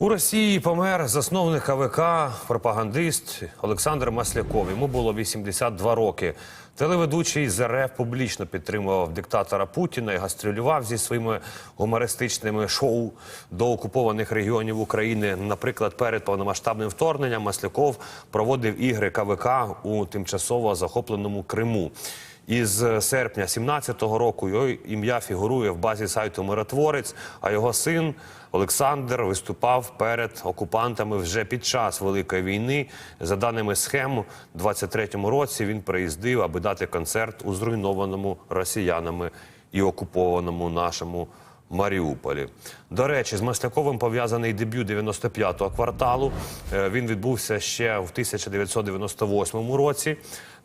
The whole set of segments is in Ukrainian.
У Росії помер засновник АВК, пропагандист Олександр Масляков. Йому було 82 роки. Телеведучий з РФ публічно підтримував диктатора Путіна і гастролював зі своїми гумористичними шоу до окупованих регіонів України. Наприклад, перед повномасштабним вторгненням Масляков проводив ігри КВК у тимчасово захопленому Криму. Із серпня 17-го року його ім'я фігурує в базі сайту Миротворець, а його син Олександр виступав перед окупантами вже під час Великої війни. За даними схем, у 23-му році він приїздив, аби дати концерт у зруйнованому росіянами і окупованому нашому Маріуполі. До речі, з Масляковим пов'язаний дебют 95-го кварталу. Е, Він відбувся ще в 1998 році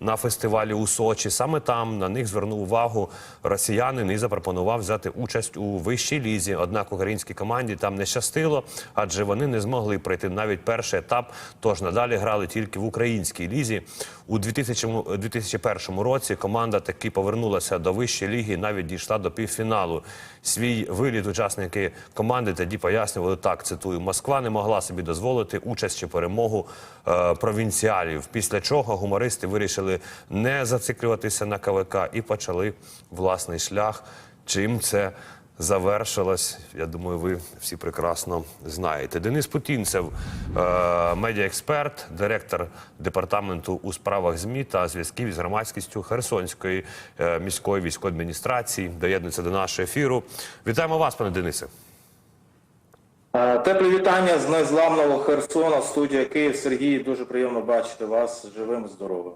на фестивалі у Сочі. Саме там на них звернув увагу росіянин і запропонував взяти участь у вищій лізі. Однак українській команді там не щастило, адже вони не змогли пройти навіть перший етап. Тож надалі грали тільки в українській лізі. У 2000, 2001 році команда таки повернулася до вищої ліги, навіть дійшла до півфіналу. Свій виліт учасники команди тоді пояснювали так. Цитую: Москва не могла собі дозволити участь чи перемогу е, провінціалів. Після чого гумористи вирішили не зациклюватися на КВК і почали власний шлях. Чим це завершилось? Я думаю, ви всі прекрасно знаєте. Денис Путінцев, е, медіаексперт, директор департаменту у справах змі та зв'язків із громадськістю Херсонської е, міської військової адміністрації, доєднується до нашого ефіру. Вітаємо вас, пане Денисе. Е, Теплі вітання з незламного Херсона, студія Київ. Сергій, дуже приємно бачити вас живим, здоровим.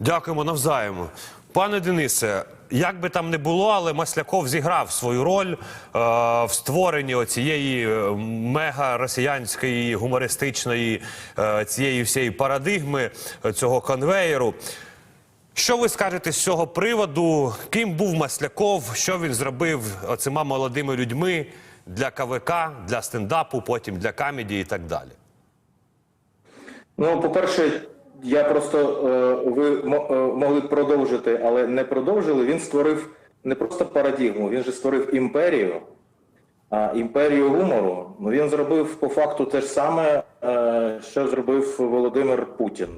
Дякуємо навзаєм. Пане Денисе, як би там не було, але Масляков зіграв свою роль е, в створенні оцієї е, мега-росіянської гумористичної е, цієї всієї парадигми е, цього конвеєру. Що ви скажете з цього приводу? Ким був Масляков? Що він зробив оцима молодими людьми для КВК, для стендапу, потім для камеді і так далі? Ну, по-перше, я просто е, ви е, могли продовжити, але не продовжили. Він створив не просто парадигму, він же створив імперію, а імперію гумору. Ну, він зробив по факту те ж саме, е, що зробив Володимир Путін.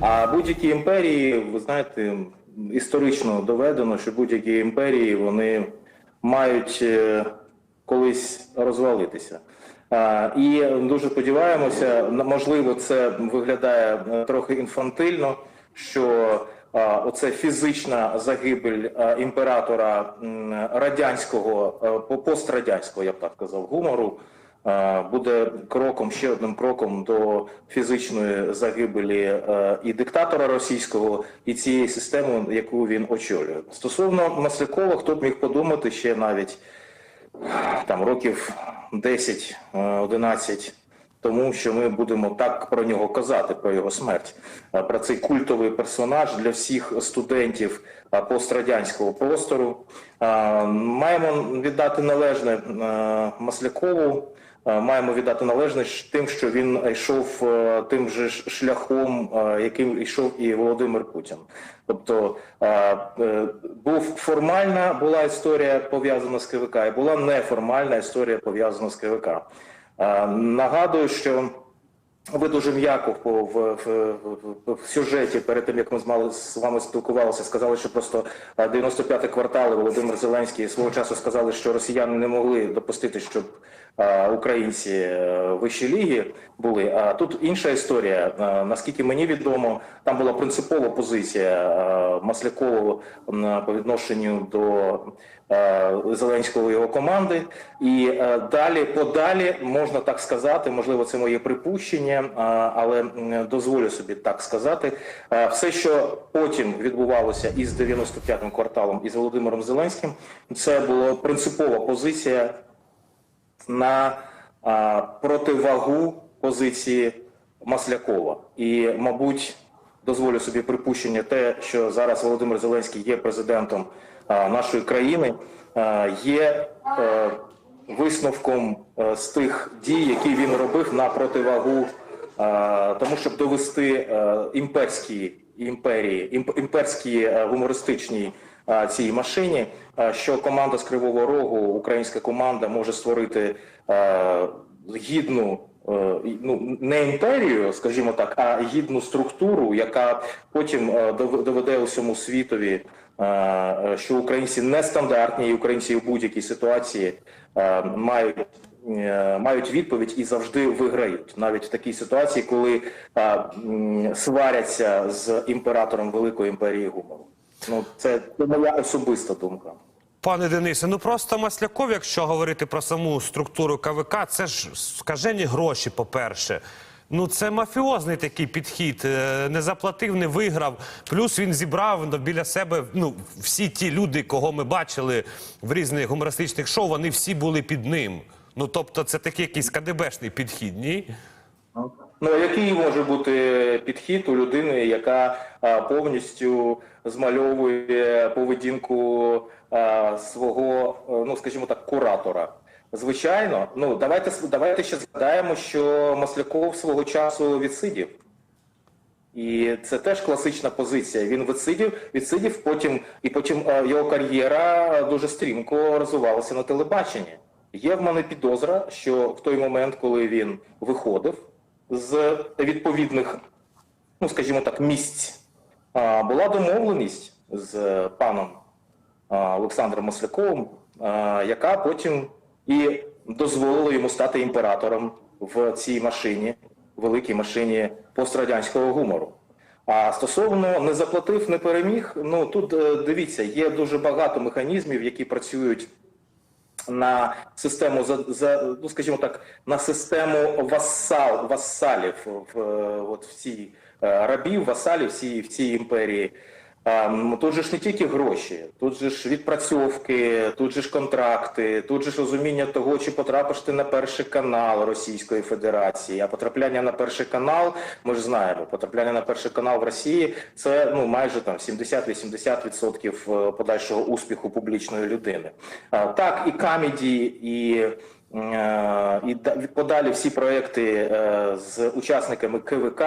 А будь-які імперії, ви знаєте, історично доведено, що будь-які імперії вони мають колись розвалитися. І дуже сподіваємося, можливо, це виглядає е, трохи інфантильно, що оце фізична загибель імператора радянського, е, по- пострадянського, я б так казав, гумору. Буде кроком ще одним кроком до фізичної загибелі е, і диктатора російського, і цієї системи, яку він очолює. Стосовно Маслякова, хто б міг подумати ще навіть там років 10-11 тому, що ми будемо так про нього казати, про його смерть, про цей культовий персонаж для всіх студентів пострадянського простору. Маємо віддати належне Маслякову. А, Маємо віддати належне тим, що він йшов е, тим же шляхом, е, яким йшов і Володимир Путін. Тобто е, е, був формальна була історія пов'язана з КВК, і була неформальна історія пов'язана з КВК. Е, Нагадую, що ви дуже м'яко в, в, в, сюжеті перед тим, як ми з мали з вами спілкувалися, сказали, що просто 95 квартал Володимир Зеленський свого часу сказали, що росіяни не могли допустити, щоб е, українці е, вищі ліги були. А тут інша історія. Е, Наскільки мені відомо, там була принципова позиція е, Маслякова по відношенню до е, Зеленського його команди. І е, далі, подалі, можна так сказати, можливо, це моє припущення, але дозволю собі так сказати. Е, Все, що потім відбувалося із 95-м кварталом і з Володимиром Зеленським, це була принципова позиція на а, противагу позиції Маслякова. І, мабуть, дозволю собі припущення, те, що зараз Володимир Зеленський є президентом а, нашої країни, а, є е, висновком е, з тих дій, які він робив на противагу е, тому, щоб довести е, імперські імперії, імп- імперські е, гумористичні цій машині, е, що команда з Кривого Рогу, українська команда, може створити е, гідну. е, Ну, не імперію, скажімо так, а гідну структуру, яка потім е, доведе усьому світові, е, е, що українці нестандартні, і українці в будь-якій ситуації е, мають е, мають відповідь і завжди виграють, навіть в такій ситуації, коли е, сваряться з імператором Великої імперії гумору. Ну це, це моя особиста думка. Пане Денисе, ну просто Масляков, якщо говорити про саму структуру КВК, це ж скажені гроші, по-перше. Ну, це мафіозний такий підхід. Е, Не заплатив, не виграв. Плюс він зібрав ну, біля себе. Ну, всі ті люди, кого ми бачили в різних гумористичних шоу, вони всі були під ним. Ну, тобто, це такий якийсь КДБшний підхід, ні? Ну який може бути підхід у людини, яка повністю змальовує поведінку свого, е, ну скажімо так, куратора? Звичайно, ну давайте давайте ще згадаємо, що Масляков свого часу відсидів. І це теж класична позиція. Він відсидів, відсидів потім, і потім е, його кар'єра дуже стрімко розвивалася на телебаченні. Є в мене підозра, що в той момент, коли він виходив з відповідних, ну скажімо так, місць, була домовленість з паном Олександром Масляковим, яка потім і дозволила йому стати імператором в цій машині, великій машині пострадянського гумору. А стосовно не заплатив, не переміг. Ну тут е, дивіться, є дуже багато механізмів, які працюють на систему за, за ну скажімо так, на систему васал, васалів в в, от в цій е, рабів, васалів в в цій імперії. Тут же ж не тільки гроші, тут же ж відпрацьовки, тут же ж контракти, тут же ж розуміння того, чи потрапиш ти на перший канал Російської Федерації. А потрапляння на перший канал, ми ж знаємо, потрапляння на перший канал в Росії це ну майже там 70-80% подальшого успіху публічної людини. Так, і камеді, і. е, І да- подалі всі проекти е, з учасниками КВК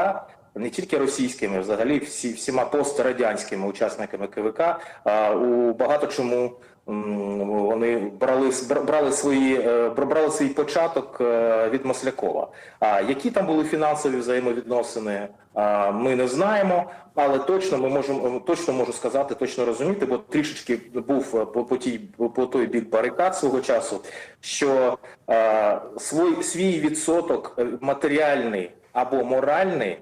не тільки російськими, взагалі всі всіма пострадянськими учасниками КВК а, у багато чому вони брали брали свої е, брали свій початок е, від Маслякова. А які там були фінансові взаємовідносини, ми не знаємо, але точно ми можемо точно можу сказати, точно розуміти, бо трішечки був е, по, по тій по той бік барикад свого часу, що свій свій відсоток матеріальний або моральний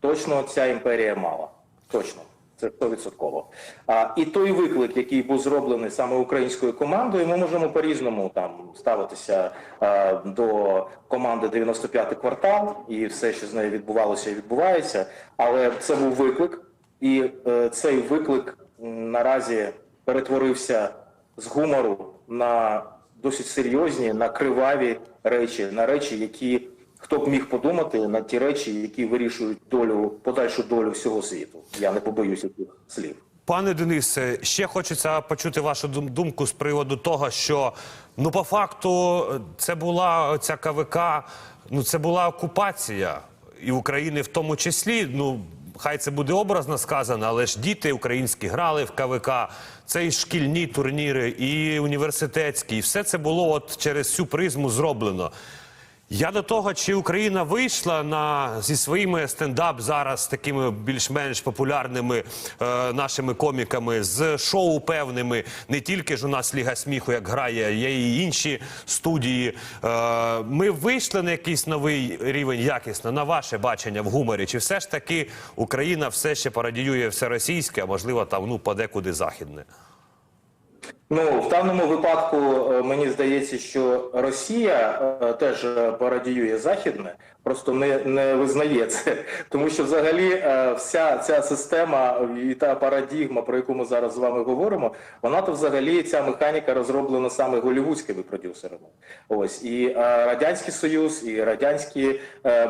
точно ця імперія мала. Точно. Це 100%. А, і той виклик, який був зроблений саме українською командою, ми можемо по-різному там ставитися а, до команди 95-й квартал і все, що з нею відбувалося і відбувається. Але це був виклик, і е, цей виклик наразі перетворився з гумору на досить серйозні, на криваві речі, на речі, які Хто б міг подумати на ті речі, які вирішують долю подальшу долю всього світу? Я не побоюся цих слів. Пане Денисе, ще хочеться почути вашу дум- думку з приводу того, що ну по факту це була ця КВК, ну це була окупація і України в тому числі. Ну хай це буде образно сказано, але ж діти українські грали в КВК. Це і шкільні турніри, і університетські, і все це було от через цю призму зроблено. Я до того, чи Україна вийшла на зі своїми стендап зараз такими більш-менш популярними е, нашими коміками з шоу певними. Не тільки ж у нас Ліга сміху, як грає, є і інші студії. Е, ми вийшли на якийсь новий рівень якісно, на ваше бачення в гуморі. Чи все ж таки Україна все ще пародіює все російське, а можливо там ну подекуди західне? Ну в даному випадку е, мені здається, що Росія е, теж е, пародіює західне, просто не, не визнає це, тому що взагалі вся ця система і та парадігма, про яку ми зараз з вами говоримо, вона то взагалі ця механіка розроблена саме голівудськими продюсерами. Ось. І радянський союз, і радянські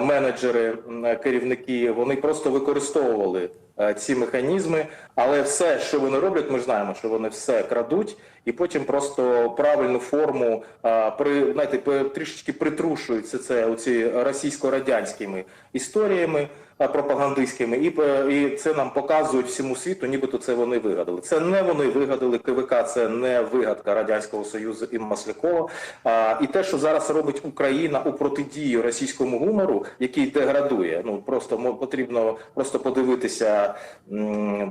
менеджери, керівники, вони просто використовували ці механізми. Але все, що вони роблять, ми знаємо, що вони все крадуть, і потім просто правильну форму а, при знаєте, трішечки притрушуються це оці російсько-радянськими історіями пропагандистськими, і, і це нам показують всьому світу, нібито це вони вигадали. Це не вони вигадали КВК, це не вигадка радянського союзу і Маслякова. А, і те, що зараз робить Україна у протидії російському гумору, який деградує. Ну просто потрібно просто подивитися,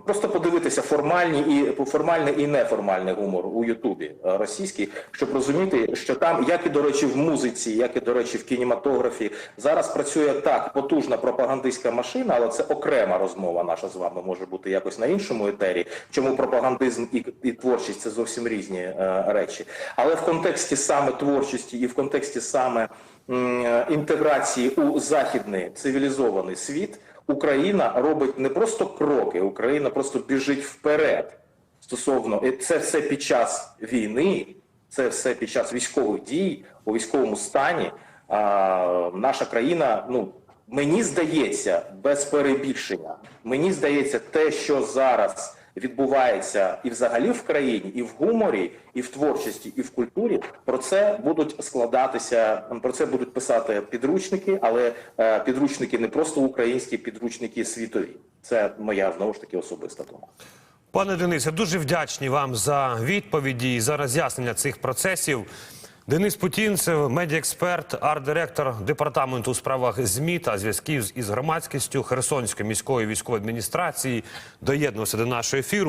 просто подивитися формальні і формальний і неформальний гумор у Ютубі е, російський, щоб розуміти, що там, як і до речі, в музиці, як і до речі, в кінематографі, зараз працює так потужна пропагандистська машина, але це окрема розмова наша з вами може бути якось на іншому етері. Чому пропагандизм і, і творчість це зовсім різні е, речі, але в контексті саме творчості і в контексті саме е, інтеграції у західний цивілізований світ. Україна робить не просто кроки, Україна просто біжить вперед стосовно і це все під час війни, це все під час військових дій у військовому стані. А, наша країна, ну мені здається, без перебільшення. Мені здається, те, що зараз відбувається і взагалі в країні, і в гуморі, і в творчості, і в культурі, про це будуть складатися, про це будуть писати підручники, але е, підручники не просто українські, підручники світові. Це моя знову ж таки особиста думка. Пане Денисе, дуже вдячні вам за відповіді і за роз'яснення цих процесів. Денис Путінцев, медіаексперт, арт-директор департаменту у справах ЗМІ та зв'язків із громадськістю Херсонської міської військової адміністрації, доєднувся до нашого ефіру.